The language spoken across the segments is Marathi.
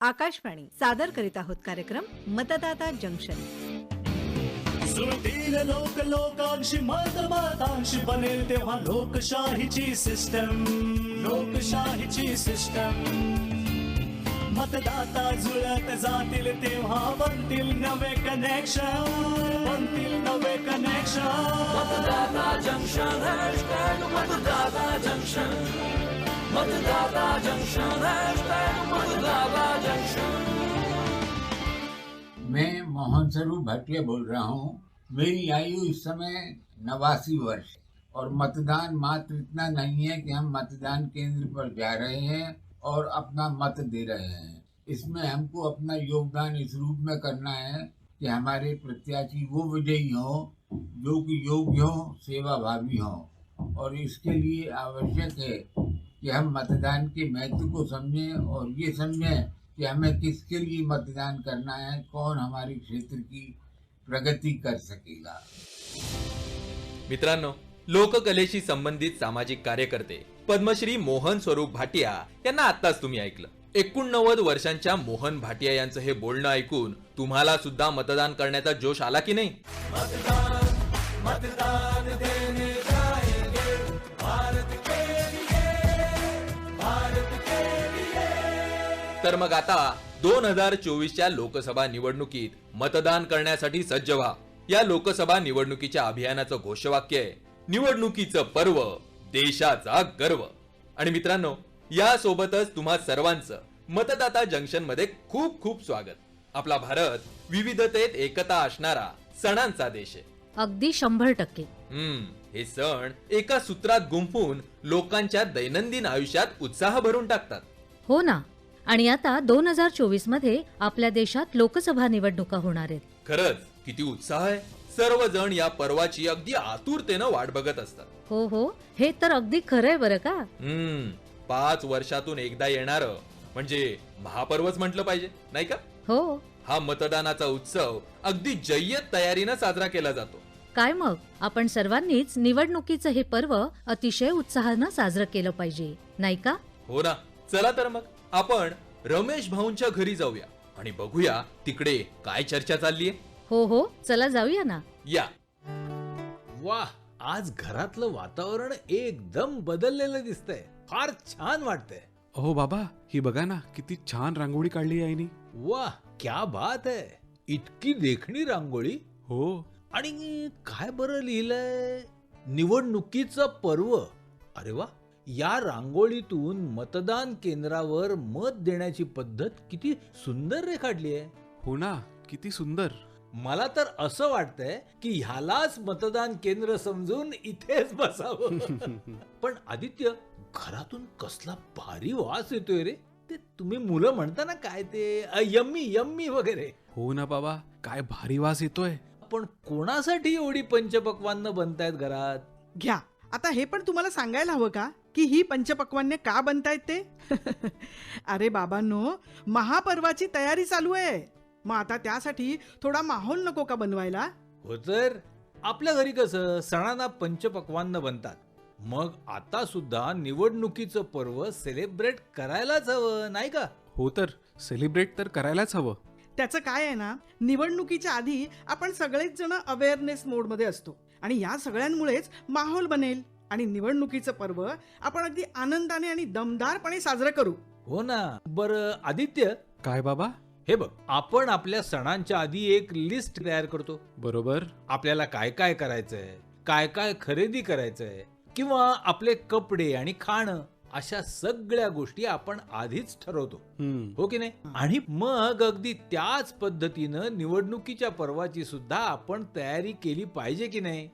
आकाशवाणी सादर करीत आहोत कार्यक्रम मतदाता जंक्शन. सुरतील लोक लोकांशी मत मतांशी बनेल तेव्हा लोकशाहीची सिस्टम लोकशाहीची सिस्टम मतदाता जुळत जातील तेव्हा बनतील नवे कनेक्शन बनतील नवे कनेक्शन मतदाता जंक्शन मतदाता जंक्शन. मतदाता जंक्शन मोहन स्वरूप भाटिया बोल रहा हूँ, मेरी आयु इस समय नवासी वर्ष और मतदान मात्र इतना नहीं है कि हम मतदान केंद्र पर जा रहे हैं और अपना मत दे रहे हैं। इसमें हमको अपना योगदान इस रूप में करना है कि हमारे प्रत्याशी वो विजयी हों, जो कि योग्य हों, सेवाभावी हों। और इसके लिए आवश्यक है कि हम मतदान के महत्व को समझें और ये समझें कि हमें किसके लिए मतदान करना है? कौन हमारे क्षेत्र की प्रगति कर सकेगा? मित्रांनो लोककलेशी संबंधित सामाजिक कार्यकर्ते पद्मश्री मोहन स्वरूप भाटिया यांना आत्ताच तुम्ही ऐकलं. एकोणनव्वद वर्षांच्या मोहन भाटिया यांचं हे बोलणं ऐकून तुम्हाला सुद्धा मतदान करण्याचा जोश आला की नाही? तर मग आता दोन हजार चोवीसच्या लोकसभा निवडणुकीत मतदान करण्यासाठी सज्ज व्हा. या लोकसभा निवडणुकीच्या अभियानाचं घोषवाक्य आहे. निवडणुकीचं पर्व देशाचा गर्व. आणि मित्रांनो या सोबतच तुम्हा सर्वांचं मतदाता जंक्शनमध्ये खूप खूप स्वागत. आपला भारत विविधतेत एकता असणारा सणांचा देश आहे. अगदी शंभर टक्के. हम्म हे सण एका सूत्रात गुंफून लोकांच्या दैनंदिन आयुष्यात उत्साह भरून टाकतात. हो ना. आणि आता दोन हजार चोवीसमध्ये आपल्या देशात लोकसभा निवडणुका होणार आहेत. खरंच किती उत्साह आहे. सर्वजण या पर्वाची अगदी आतुरतेनं वाट बघत असतात. हो हो. हे तर अगदी खरंय बरं का? हम्म. पाच वर्षातून एकदा येणार म्हणजे महापर्वच म्हटलं पाहिजे नाही का? हो. हा मतदानाचा उत्सव अगदी जय्यत तयारीनं साजरा केला जातो. काय मग? आपण सर्वांनीच निवडणुकीचं हे पर्व अतिशय उत्साहानं साजरं केलं पाहिजे नाही का? हो ना. चला तर मग. आपण रमेश भाऊंच्या घरी जाऊया आणि बघूया तिकडे काय चर्चा चाललीये हो हो चला जाऊया ना. या. वाह आज घरातलं वातावरण एकदम बदललेलं दिसतंय. फार छान वाटतंय. अहो बाबा ही बघा ना किती छान रांगोळी काढली आहे आईनी. वाह क्या बात आहे. इतकी देखणी रांगोळी. हो. आणि काय बरं लिहिलंय? निवडणुकीचं पर्व. अरे वा या रांगोळीतून मतदान केंद्रावर मत देण्याची पद्धत किती सुंदर रेखाटली आहे. हो ना किती सुंदर. मला तर असं वाटतंय की ह्यालाच मतदान केंद्र समजून इथेच बसावं. पण आदित्य घरातून कसला भारी वास येतोय रे. ते तुम्ही मुलं म्हणता ना काय ते अ, यम्मी यम्मी वगैरे. हो ना बाबा काय भारी वास येतोय. पण कोणासाठी एवढी पंचपक्वान्न बनतायत घरात? घ्या. आता हे पण तुम्हाला सांगायला हवं का? की ही पंचपक्वान्य का बनतायत ते? अरे बाबांनो महापर्वाची तयारी चालू आहे. मग आता त्यासाठी थोडा माहोल नको का बनवायला? हो तर. आपल्या घरी कसं सणांना पंचपक्वान्न बनतात. मग आता सुद्धा निवडणुकीचं पर्व सेलिब्रेट करायलाच हवं नाही का? हो तर. सेलिब्रेट तर करायलाच हवं. त्याचं काय आहे ना निवडणुकीच्या आधी आपण सगळेच जण अवेअरनेस मोडमध्ये असतो. आणि या सगळ्यांमुळेच माहोल बनेल. आणि निवडणुकीचं पर्व आपण अगदी आनंदाने आणि दमदारपणे साजरं करू. हो ना. बर आदित्य. काय बाबा? हे बघ आपण आपल्या सणांच्या आधी एक लिस्ट तयार करतो. बरोबर. आपल्याला काय काय करायचंय काय काय खरेदी करायचंय किंवा आपले कपडे आणि खाणं. अशा सगळ्या गोष्टी आपण आधीच ठरवतो. हो की नाही? आणि मग अगदी त्याच पद्धतीनं निवडणुकीच्या पर्वाची सुद्धा आपण तयारी केली पाहिजे की नाही.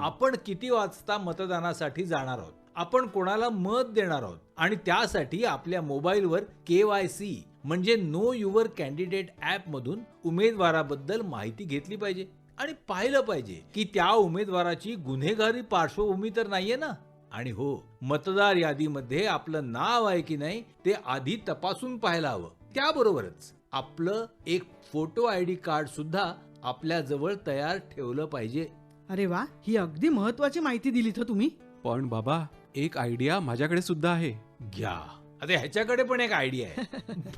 आपण किती वाजता मतदानासाठी जाणार आहोत? आपण कोणाला मत देणार आहोत? आणि त्यासाठी आपल्या मोबाईलवर के वाय सी म्हणजे नो युअर कॅन्डिडेट ऍप मधून उमेदवाराबद्दल माहिती घेतली पाहिजे. आणि पाहिलं पाहिजे की त्या उमेदवाराची गुन्हेगारी पार्श्वभूमी तर नाहीये ना? आणि हो मतदार यादीमध्ये आपलं नाव आहे की नाही ते आधी तपासून पाहायला हवं. त्याबरोबरच आपलं एक फोटो आय डी कार्ड सुद्धा आपल्या जवळ तयार ठेवलं पाहिजे. अरे वा ही अगदी महत्वाची माहिती दिलीत हं तुम्ही. पण बाबा एक आयडिया माझ्याकडे सुद्धा आहे. घ्या. आता ह्याच्याकडे पण एक आयडिया आहे.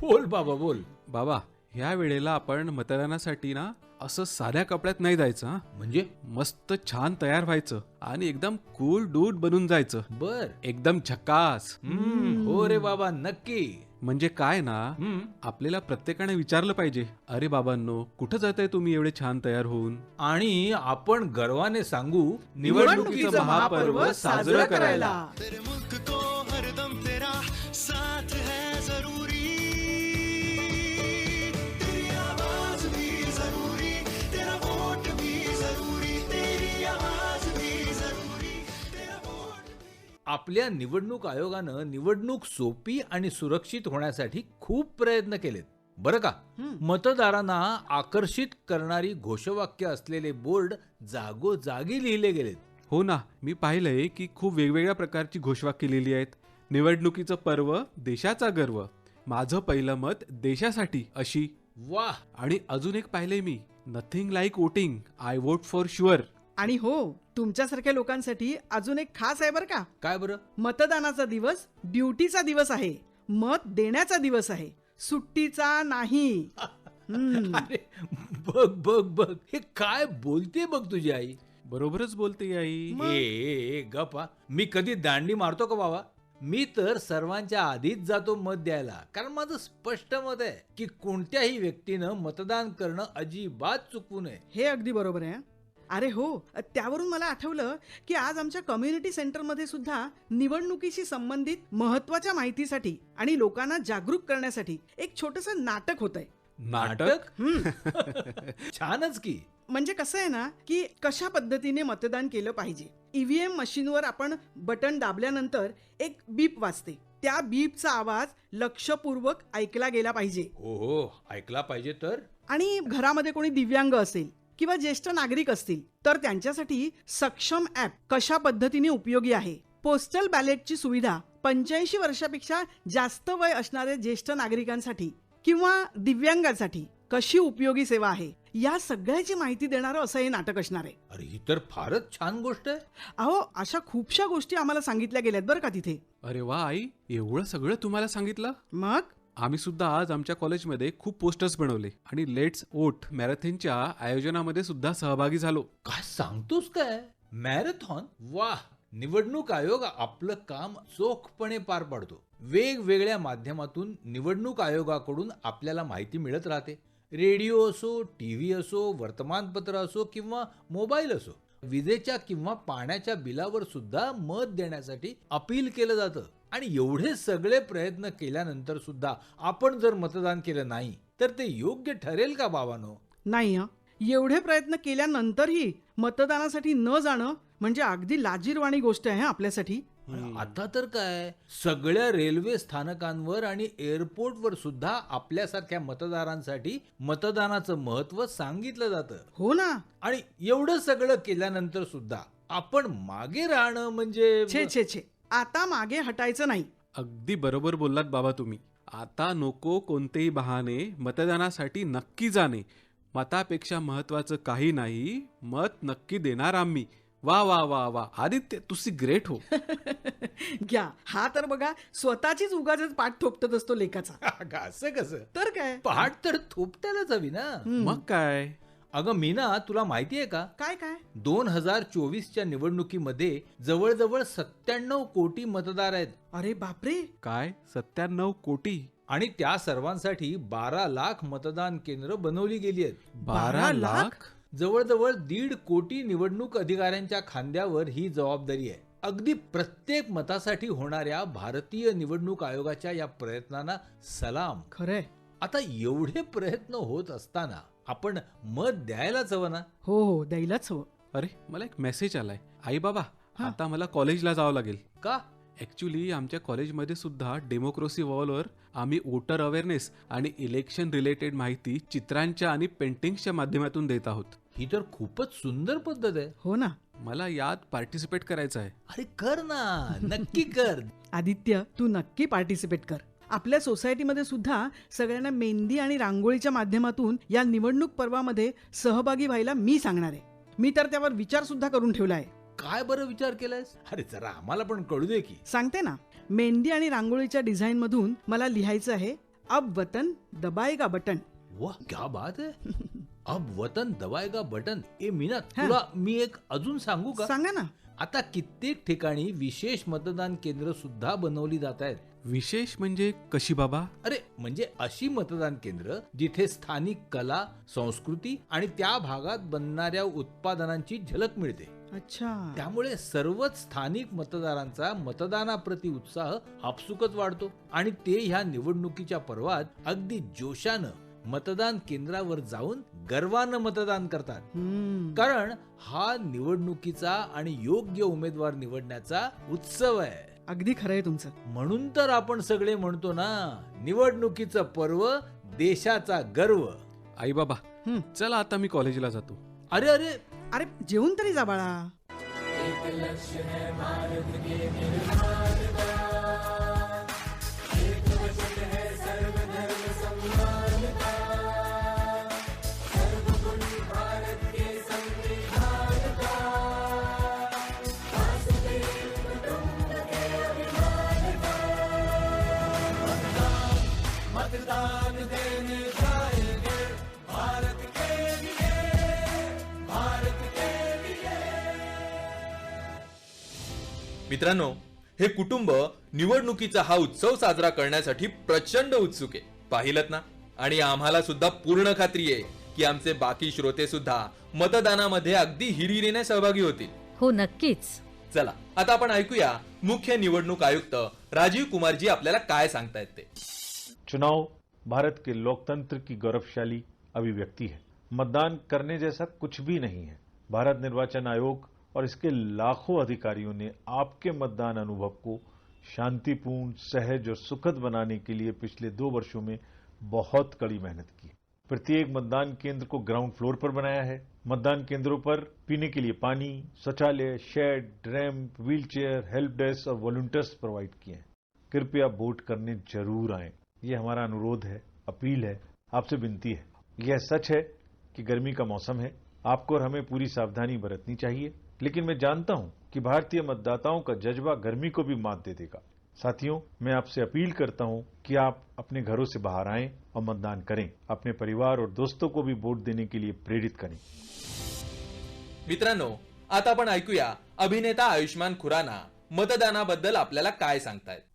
बोल बाबा बोल. बाबा ह्या वेळेला आपण मतदानासाठी ना असं साध्या कपड्यात नाही जायचं हा. म्हणजे? मस्त छान तयार व्हायचं आणि एकदम कूल डूड बनून जायचं. बर. एकदम झकास. हम्म, हो रे बाबा नक्की. म्हणजे काय ना हम्म, आपल्याला प्रत्येकाने विचारलं पाहिजे अरे बाबांनो कुठं जाताय तुम्ही एवढे छान तयार होऊन? आणि आपण गर्वाने सांगू निवडणुकीचं महापर्व साजरं करायला. तेरे मुल्क को आपल्या निवडणूक आयोगानं निवडणूक सोपी आणि सुरक्षित होण्यासाठी खूप प्रयत्न केलेत. बरं का? मतदारांना आकर्षित करणारी घोषवाक्य असलेले बोर्ड जागोजागी लिहिले गेलेत. हो ना मी पाहिलंय की खूप वेगवेगळ्या प्रकारची घोषवाक्य लिहिली आहेत. निवडणुकीचं पर्व देशाचा गर्व. माझं पहिलं मत देशासाठी अशी. वाह! आणि अजून एक पाहिलंय मी. Nothing like voting I vote for sure आणि हो तुमच्यासारख्या लोकांसाठी अजून एक खास आहे बरं का. काय बरं? मतदानाचा दिवस ड्युटीचा दिवस आहे. मत देण्याचा दिवस आहे. सुट्टीचा नाही. हम्म. अरे बघ बघ बघ. हे काय बोलते बघ तुझी आई? बरोबरच बोलते आई. ए, ए ए, गप हा. मी कधी दांडी मारतो का बाबा? मी तर सर्वांच्या आधीच जातो मत द्यायला. कारण माझं स्पष्ट मत आहे की कोणत्याही व्यक्तीनं मतदान करणं अजिबात चुकवू नये. हे अगदी बरोबर आहे हं. अरे हो त्यावरून मला आठवलं की आज आमच्या कम्युनिटी सेंटरमध्ये सुद्धा निवडणुकीशी संबंधित महत्त्वाच्या माहितीसाठी आणि लोकांना जागरूक करण्यासाठी एक छोटस नाटक होत आहे नाटक? छानच की. म्हणजे कसं आहे ना की कशा पद्धतीने मतदान केलं पाहिजे? ईव्हीएम मशीनवर आपण बटन दाबल्यानंतर एक बीप वाजते. त्या बीपचा आवाज लक्षपूर्वक ऐकला गेला पाहिजे. हो हो ऐकला पाहिजे तर? आणि घरामध्ये कोणी दिव्यांग असेल किंवा ज्येष्ठ नागरिक असतील तर त्यांच्यासाठी सक्षम ऍप कशा पद्धतीने उपयोगी आहे? पोस्टल बॅलेटची सुविधा पंच्याऐंशी वर्षापेक्षा जास्त वय असणाऱ्या ज्येष्ठ नागरिकांसाठी किंवा दिव्यांगांसाठी कशी उपयोगी सेवा आहे? या सगळ्याची माहिती देणारं असं हे नाटक असणार आहे. अरे ही तर फारच छान गोष्ट आहे. अहो अशा खूपशा गोष्टी आम्हाला सांगितल्या गेल्यात बरं का तिथे. अरे वा आई. एवढं सगळं तुम्हाला सांगितलं? मग? आम्ही सुद्धा आज आमच्या कॉलेजमध्ये खूप पोस्टर्स बनवले आणि लेट्स ओट मॅरेथॉनच्या आयोजनामध्ये सुद्धा सहभागी झालो. काय सांगतोस काय? मॅरेथॉन वा निवडणूक आयोग आपलं काम चोखपणे पार पाडतो. वेगवेगळ्या माध्यमातून निवडणूक आयोगाकडून आपल्याला माहिती मिळत राहते. रेडिओ असो टी व्ही असो वर्तमानपत्र असो किंवा मोबाईल असो विजेच्या किंवा पाण्याच्या बिलावर सुद्धा मत देण्यासाठी अपील केलं जातं. आणि एवढे सगळे प्रयत्न केल्यानंतर सुद्धा आपण जर मतदान केलं नाही तर ते योग्य ठरेल का बाबानो? नाही हं. एवढे प्रयत्न केल्यानंतरही मतदानासाठी न जाणं म्हणजे अगदी लाजीरवाणी गोष्ट आहे हं आपल्यासाठी. आता तर काय? सगळ्या रेल्वे स्थानकांवर आणि एअरपोर्टवर सुद्धा आपल्यासारख्या मतदारांसाठी मतदानाचं महत्त्व सांगितलं जातं. हो ना. आणि एवढं सगळं केल्यानंतर सुद्धा आपण मागे राहणं म्हणजे छे छे छे. आता मागे हटायचं नाही. अगदी बरोबर बोललात बाबा तुम्ही. आता नको कोणतेही बहाने मतदानासाठी नक्की जाणे. मतापेक्षा महत्वाचं काही नाही मत नक्की देणार आम्ही. वा वा वा वा. आदित्य तुझी ग्रेट हो. घ्या. हा तर बघा स्वतःचीच उगाच पाठ ठोपतत असतो लेखाचा अगं, असं कसं? तर काय? पहाट तर थोपट्यालाच हवी ना. मग काय? अगं मीना तुला माहिती आहे का? काय काय? दोन हजार चोवीसच्या निवडणुकीमध्ये जवळजवळ सत्त्याण्णव कोटी मतदार आहेत. अरे बापरे! काय? सत्त्याण्णव कोटी? आणि त्या सर्वांसाठी बारा लाख मतदान केंद्र बनवली गेली आहेत. बारा लाख? जवळजवळ दीड कोटी निवडणूक अधिकाऱ्यांच्या खांद्यावर ही जबाबदारी आहे. अगदी प्रत्येक मतासाठी होणाऱ्या भारतीय निवडणूक आयोगाच्या या प्रयत्नांना सलाम. खरंय. आता एवढे प्रयत्न होत असताना आपण मत द्यायलाच हवं ना? हो हो द्यायलाच हवं. अरे मला एक मेसेज आलाय. आई बाबा आता मला कॉलेजला जावं लागेल. का? ऍक्च्युली आमच्या कॉलेजमध्ये सुद्धा डेमोक्रेसी वॉलवर आम्ही वोटर अवेअरनेस आणि इलेक्शन रिलेटेड माहिती चित्रांच्या आणि पेंटिंग्सच्या माध्यमातून देत आहोत. ही तर खूपच सुंदर पद्धत आहे. हो ना. मला यात पार्टिसिपेट करायचं आहे. अरे कर ना नक्की कर. आदित्य तू नक्की पार्टिसिपेट कर. आपल्या सोसायटीमध्ये सुद्धा सगळ्यांना मेहंदी आणि रांगोळीच्या माध्यमातून या निवडणूक पर्वामध्ये सहभागी व्हायला मी सांगणार आहे. मी तर त्यावर विचार सुद्धा करून ठेवला आहे. काय बरं विचार केलायस? अरे जरा आम्हाला पण कळू दे की. सांगते ना मेहंदी आणि रांगोळीच्या डिझाईन मधून मला लिहायचं आहे अब वतन दबाएगा बटन. वाह क्या बात है अब वतन दबाएगा बटन ए मीनात हा. तुला मी एक अजून सांगू का? सांगा ना. आता कित्येक ठिकाणी विशेष मतदान केंद्र सुद्धा बनवली जात आहेत. विशेष म्हणजे कशी बाबा? अरे म्हणजे अशी मतदान केंद्र जिथे स्थानिक कला संस्कृती आणि त्या भागात बनणाऱ्या उत्पादनांची झलक मिळते. अच्छा. त्यामुळे सर्वच स्थानिक मतदारांचा मतदानाप्रती उत्साह आपसुकच वाढतो आणि ते ह्या निवडणुकीच्या पर्वात अगदी जोशानं मतदान केंद्रावर जाऊन गर्वानं मतदान करतात. कारण हा निवडणुकीचा आणि योग्य उमेदवार निवडण्याचा उत्सव आहे. अगदी खरंय तुमचं. म्हणून तर आपण सगळे म्हणतो ना निवडणुकीचं पर्व देशाचा गर्व. आई बाबा हं. चला आता मी कॉलेजला जातो. अरे अरे. अरे जेवून तरी जा बाळा. मित्रांनो हे कुटुंब निवडणुकीचा हा उत्सव साजरा करण्यासाठी प्रचंड उत्सुक आहे. पाहिलत ना? आणि आम्हाला सुद्धा पूर्ण खात्री आहे की आमचे बाकी श्रोते सुद्धा मतदानामध्ये अगदी हिरिरीने सहभागी होतील. हो नक्कीच. चला आता आपण ऐकूया मुख्य निवडणूक आयुक्त राजीव कुमारजी आपल्याला काय सांगतायत ते. चुनाव भारत के लोकतंत्र की गौरवशाली अभिव्यक्ति है। मतदान करने जैसा कुछ भी नहीं है। भारत निर्वाचन आयोग और इसके लाखों अधिकारियों ने आपके मतदान अनुभव को शांतिपूर्ण, सहज और सुखद बनाने के लिए पिछले दो वर्षों में बहुत कड़ी मेहनत की। प्रत्येक मतदान केंद्र को ग्राउंड फ्लोर पर बनाया है। मतदान केंद्रों पर पीने के लिए पानी, शौचालय, shed ramp wheelchair, help desk और वॉलंटियर्स प्रोवाइड किए हैं। कृपया वोट करने ज़रूर आए। ये हमारा अनुरोध है, अपील है, आपसे विनती है। यह सच है कि गर्मी का मौसम है। आपको और हमें पूरी सावधानी बरतनी चाहिए। लेकिन मैं जानता हूँ कि भारतीय मतदाताओं का जज्बा गर्मी को भी मात दे देगा। साथियों मैं आपसे अपील करता हूँ कि आप अपने घरों से बाहर आएँ और मतदान करें। अपने परिवार और दोस्तों को भी वोट देने के लिए प्रेरित करें। मित्रांनो आता आपण ऐकूया अभिनेता आयुष्मान खुराना मतदानाबद्दल आपल्याला काय सांगतायत?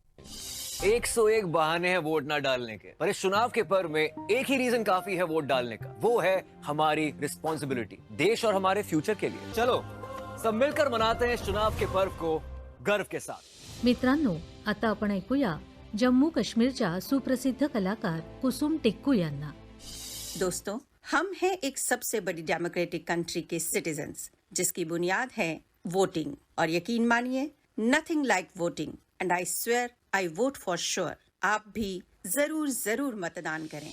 एक सौ एक बहाने हैं वोट ना डालने के पर इस चुनाव के पर्व में एक ही रीजन काफ़ी है वोट डालने का। वो है हमारी रिस्पॉन्सिबिलिटी देश और हमारे फ्यूचर के लिए। चलो सब मिलकर मनाते हैं चुनाव के पर्व को गर्व के साथ। मित्रांनो आता आपण ऐकूया जम्मू काश्मीरच्या सुप्रसिद्ध कलाकार कुसुम टिक्कू यांना. दोस्तों हम हैं एक सबसे बड़ी डेमोक्रेटिक कंट्री के सिटीजन्स जिसकी बुनियाद है वोटिंग और यकीन मानिए nothing like voting and I swear I vote for sure आप भी जरूर जरूर मतदान करें।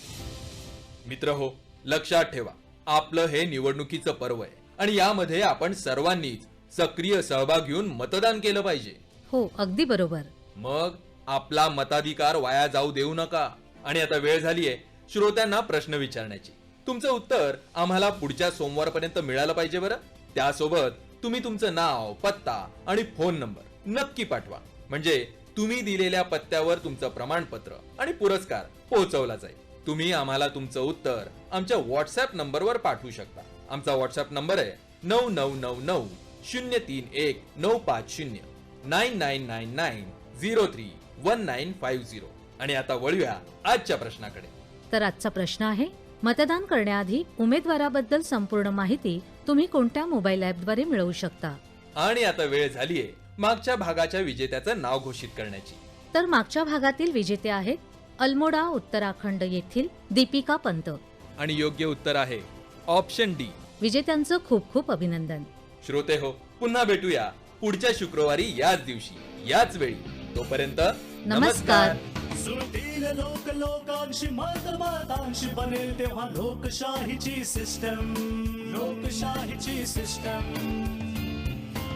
मित्र हो लक्षात ठेवा आपलं हे निवडणुकीचं पर्व आहे. आणि यामध्ये आपण सर्वांनीच सक्रिय सहभाग घेऊन मतदान केलं पाहिजे. हो अगदी बरोबर. मग आपला मताधिकार वाया जाऊ देऊ नका. आणि आता वेळ झालीये श्रोत्यांना प्रश्न विचारण्याची. तुमचं उत्तर आम्हाला पुढच्या सोमवारपर्यंत मिळालं पाहिजे बरं? त्यासोबत तुम्ही तुमचं नाव पत्ता आणि फोन नंबर नक्की पाठवा. म्हणजे तुम्ही दिलेल्या पत्त्यावर तुमचं प्रमाणपत्र आणि पुरस्कार पोहोचवला जाईल. तुम्ही आम्हाला तुमचं उत्तर आमच्या व्हॉट्सअप नंबरवर पाठवू शकता. आमचा व्हॉट्सअप नंबर आहे नऊ नऊ नऊ नऊ शून्य तीन एक नऊ पाच शून्य nine nine nine nine zero three one nine five zero आणि आता वळूया आजच्या प्रश्नाकडे तर आजचा प्रश्न आहे मतदान करण्याआधी उमेदवाराबद्दल संपूर्ण माहिती तुम्ही कोणत्या मोबाईल ऍपद्वारे मिळवू शकता आणि आता वेळ झालीये मागच्या भागाच्या विजेत्याचं नाव घोषित करण्याची तर मागच्या भागातील विजेते आहेत अल्मोडा उत्तराखंड येथील दीपिका पंत आणि योग्य उत्तर आहे ऑप्शन डी. विजेत्यांचं खूप खूप अभिनंदन. श्रोते हो पुन्हा भेटूया पुढच्या शुक्रवारी याच दिवशी. याच वेळी. तोपर्यंत नमस्कार. सुरतील लोक लोकांशी मत मतांशी बनेल तेव्हा लोकशाहीची सिस्टम लोकशाहीची सिस्टम